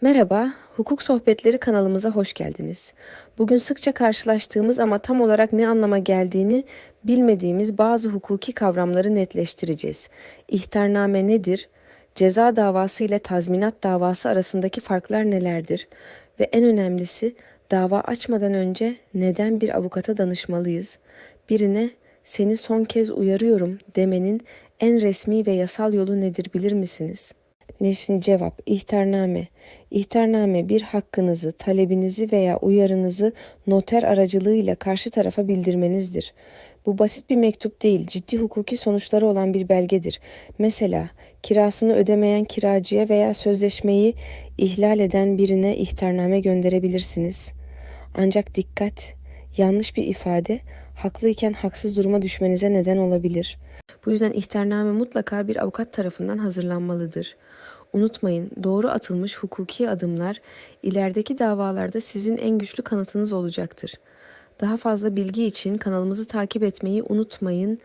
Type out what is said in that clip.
Merhaba, Hukuk Sohbetleri kanalımıza hoş geldiniz. Bugün sıkça karşılaştığımız ama tam olarak ne anlama geldiğini bilmediğimiz bazı hukuki kavramları netleştireceğiz. İhtarname nedir? Ceza davası ile tazminat davası arasındaki farklar nelerdir? Ve en önemlisi dava açmadan önce neden bir avukata danışmalıyız? Birine seni son kez uyarıyorum demenin en resmi ve yasal yolu nedir bilir misiniz? Nefsin cevap, ihtarname. İhtarname bir hakkınızı, talebinizi veya uyarınızı noter aracılığıyla karşı tarafa bildirmenizdir. Bu basit bir mektup değil, ciddi hukuki sonuçları olan bir belgedir. Mesela kirasını ödemeyen kiracıya veya sözleşmeyi ihlal eden birine ihtarname gönderebilirsiniz. Ancak dikkat, yanlış bir ifade haklıyken haksız duruma düşmenize neden olabilir. Bu yüzden ihtarname mutlaka bir avukat tarafından hazırlanmalıdır. Unutmayın, doğru atılmış hukuki adımlar ilerideki davalarda sizin en güçlü kanıtınız olacaktır. Daha fazla bilgi için kanalımızı takip etmeyi unutmayın.